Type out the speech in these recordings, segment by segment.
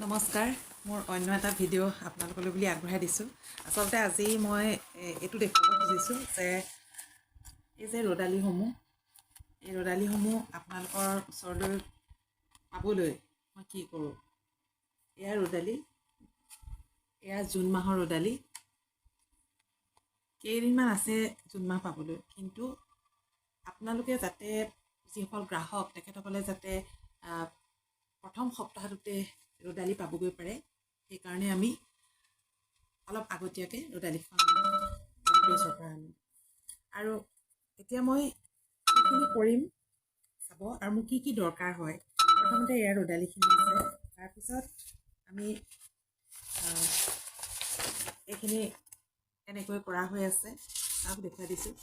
নমস্কাৰ মোৰ অন্য এটা ভিডিঅ' আপোনালোকলৈ বুলি আগবঢ়াই দিছোঁ। আচলতে আজি মই এইটো দেখুৱাব খুজিছোঁ যে এই যে ৰ'দালিসমূহ এই ৰ'দালিসমূহ আপোনালোকৰ ওচৰলৈ পাবলৈ মই কি কৰোঁ? এয়া ৰ'দালি এয়া জুন মাহৰ ৰ'দালি কেইদিনমান আছে জুন মাহ পাবলৈ কিন্তু আপোনালোকে যাতে যিসকল গ্ৰাহক তেখেতসকলে যাতে প্ৰথম সপ্তাহটোতে ৰ'দালি পাবগৈ পাৰে। সেইকাৰণে আমি অলপ আগতীয়াকৈ ৰ'দালিখন প্ৰেছৰ পৰা আনো আৰু এতিয়া মই সেইখিনি কৰিম চাব আৰু মোক কি কি দৰকাৰ হয়। প্ৰথমতে ইয়াৰ ৰ'দালিখিনি আছে। তাৰপিছত আমি এইখিনি এনেকৈ কৰা হৈ আছে। চাওক দেখুৱাই দিছোঁ।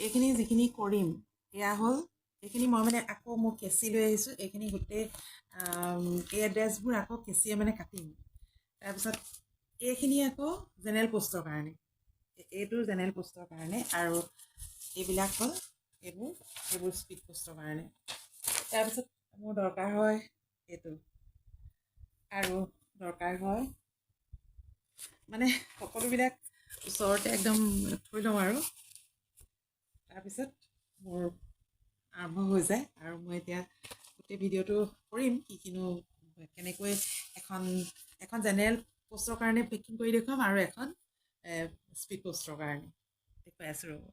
এইখিনি যিখিনি কৰিম এয়া হ'ল এইখিনি মই মানে আকৌ মই কেঁচি লৈ আহিছোঁ। এইখিনি গোটেই এই এড্ৰেছবোৰ আকৌ কেঁচিয়ে মানে কাটিম। তাৰপিছত এইখিনি আকৌ জেনেৰেল প'ষ্টৰ কাৰণে। এইটো জেনেৰেল প'ষ্টৰ কাৰণে আৰু এইবিলাক হ'ল এইবোৰ এইবোৰ স্পীড প'ষ্টৰ কাৰণে। তাৰপিছত মোৰ দৰকাৰ হয় এইটো। আৰু দৰকাৰ হয় মানে সকলোবিলাক ওচৰতে একদম থৈ লওঁ আৰু। তাৰপিছত মোৰ আৰম্ভ হৈ যায় আৰু মই এতিয়া গোটেই ভিডিঅ'টো কৰিম কি কিনো কেনেকৈ এখন এখন জেনেৰেল প'ষ্টৰ কাৰণে পেকিং কৰি দেখুৱাম আৰু এখন স্পীড প'ষ্টৰ কাৰণে। দেখুৱাই আছোঁ ৰ'ব।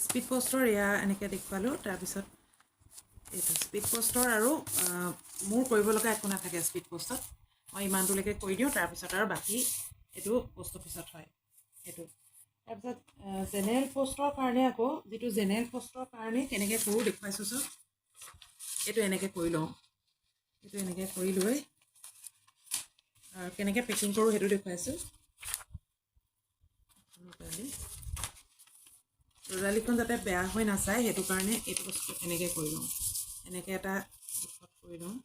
স্পীড প'ষ্টৰ এয়া এনেকৈ দেখুৱালোঁ তাৰপিছত এইটো স্পীড প'ষ্টৰ আৰু মোৰ কৰিব লগা একো নাথাকে স্পীড প'ষ্টত মই ইমানটোলৈকে কৰি দিওঁ তাৰপিছত আৰু বাকী এইটো প'ষ্ট অফিচত হয়। সেইটো তাৰপিছত জেনেৰেল প'ষ্টৰ কাৰণে আকৌ যিটো জেনেৰেল প'ষ্টৰ কাৰণে কেনেকৈ কৰোঁ দেখুৱাইছোঁ চব এইটো এনেকৈ কৰি লওঁ। এইটো এনেকৈ কৰি লৈ কেনেকৈ পেকিং কৰোঁ সেইটো দেখুৱাইছোঁ। ৰ'দালি ৰ'দালিখন যাতে বেয়া হৈ নাযায় সেইটো কাৰণে এইটো বস্তু এনেকৈ কৰি লওঁ। এনেকৈ এটা জোখত কৰি লওঁ।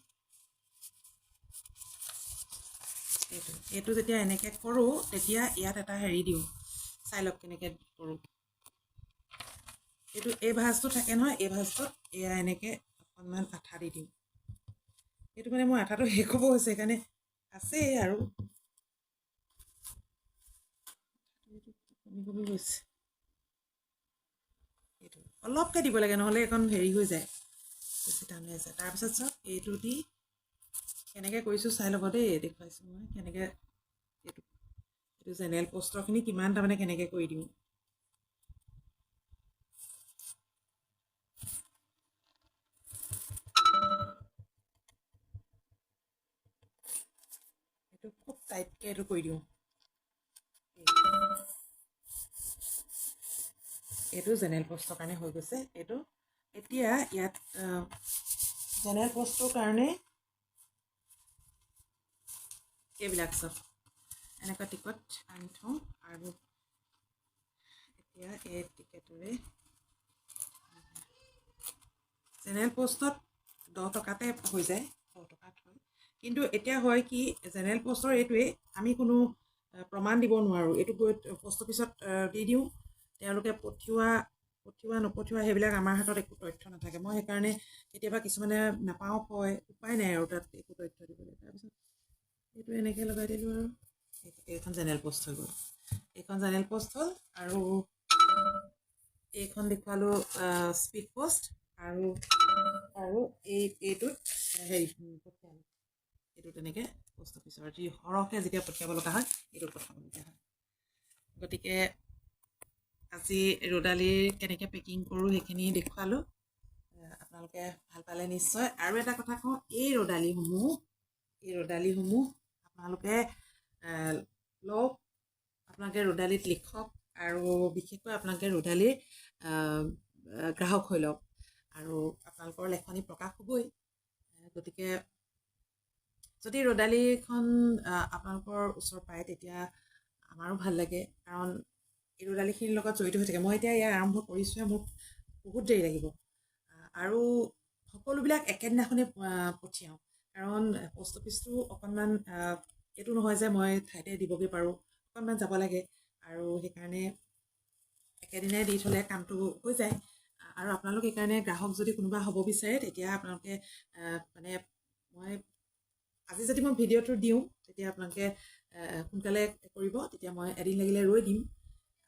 এইটো এইটো যেতিয়া এনেকৈ কৰোঁ তেতিয়া ইয়াত এটা হেৰি দিওঁ। চাই লওক কেনেকৈ কৰোঁ? এইটো, এই ভাজটো থাকে নহয়, এই ভাজটোত এয়া এনেকৈ অকণমান আঠা দি দিওঁ। এইটো মানে মোৰ আঠাটো শেষ হ'ব হৈছে, সেইকাৰণে আছেই আৰু। কমি কমি গৈছে। এইটো, অলপকৈ দিব লাগে, নহ'লে এখন হেৰি হৈ যায়, বেছি টান হৈ যায়। তাৰপিছত চাওক, এইটো দি কেনেকৈ কৰিছোঁ চাই ল'ব দেই, দেখুৱাইছোঁ মই, কেনেকৈ এইটো জেনেৰেল প'ষ্টৰখিনি কিমান তাৰমানে কেনেকৈ কৰি দিওঁ এইটো খুব টাইটকৈ এইটো কৰি দিওঁ এইটো জেনেৰেল প'ষ্টৰ কাৰণে হৈ গৈছে এইটো এতিয়া ইয়াত জেনেৰেল প'ষ্টৰ কাৰণে এইবিলাক চব এনেকুৱা টিকট আনি থওঁ আৰু এতিয়া এই টিকেটেৰে জেনেৰেল প'ষ্টত দহ টকাতে হৈ যায় দহ টকাত হয়। কিন্তু এতিয়া হয় কি জেনেৰেল প'ষ্টৰ এইটোৱে আমি কোনো প্ৰমাণ দিব নোৱাৰোঁ। এইটো গৈ প'ষ্ট অফিচত দি দিওঁ। তেওঁলোকে পঠিওৱা পঠিওৱা নপঠিওৱা সেইবিলাক আমাৰ হাতত একো তথ্য নাথাকে। মই সেইকাৰণে কেতিয়াবা কিছুমানে নাপাওঁ কয় উপায় নাই আৰু তাত একো তথ্য দিবলৈ। তাৰপিছত এইটো এনেকৈ লগাই দিলোঁ আৰু। এইখন জেনেৰেল প'ষ্ট হৈ গ'ল এইখন জেনেৰেল প'ষ্ট হ'ল আৰু এইখন দেখুৱালোঁ স্পীড প'ষ্ট আৰু আৰু এই এইটোত হেৰি পঠিয়ালোঁ। এইটো তেনেকৈ প'ষ্ট অফিচৰ যি সৰহকৈ যেতিয়া পঠিয়াব লগা হয় এইটোত পঠাবলগীয়া হয়। গতিকে আজি ৰ'দালিৰ কেনেকৈ পেকিং কৰোঁ সেইখিনি দেখুৱালোঁ। আপোনালোকে ভাল পালে নিশ্চয়। আৰু এটা কথা কওঁ এই ৰ'দালিসমূহ এই ৰ'দালিসমূহ আপোনালোকে আপোনালোকে ৰ'দালিত লিখক আৰু বিশেষকৈ আপোনালোকে ৰ'দালিৰ গ্ৰাহক হৈ লওক। আৰু আপোনালোকৰ লেখনি প্ৰকাশ হ'বই। গতিকে যদি ৰ'দালিখন আপোনালোকৰ ওচৰ পায় তেতিয়া আমাৰো ভাল লাগে। কাৰণ এই ৰ'দালিখিনিৰ লগত জড়িত হৈ থাকে। মই এতিয়া ইয়াৰ আৰম্ভ কৰিছোঁহে মোক বহুত দেৰি লাগিব। আৰু সকলোবিলাক একেদিনাখনে আহ, পঠিয়াওঁ। কাৰণ প'ষ্ট অফিচটো অকণমান এইটো নহয় যে মই ঠাইতে দিবগৈ পাৰোঁ। অকণমান যাব লাগে আৰু সেইকাৰণে একেদিনাই দি থ'লে কামটো হৈ যায়। আৰু আপোনালোক সেইকাৰণে গ্ৰাহক যদি কোনোবা হ'ব বিচাৰে তেতিয়া আপোনালোকে মানে মই আজি যদি মই ভিডিঅ'টো দিওঁ তেতিয়া আপোনালোকে সোনকালে কৰিব তেতিয়া মই এদিন লাগিলে ৰৈ দিম।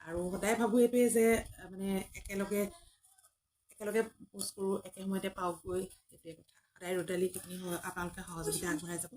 আৰু সদায় ভাবোঁ এইটোৱে যে মানে একেলগে একেলগে পোষ্ট কৰোঁ একে সময়তে পাওঁগৈ সেইটোৱে কথা। সদায় ৰ'দালি সেইখিনি আপোনালোকে সহযোগিতা আগবঢ়াই যাব।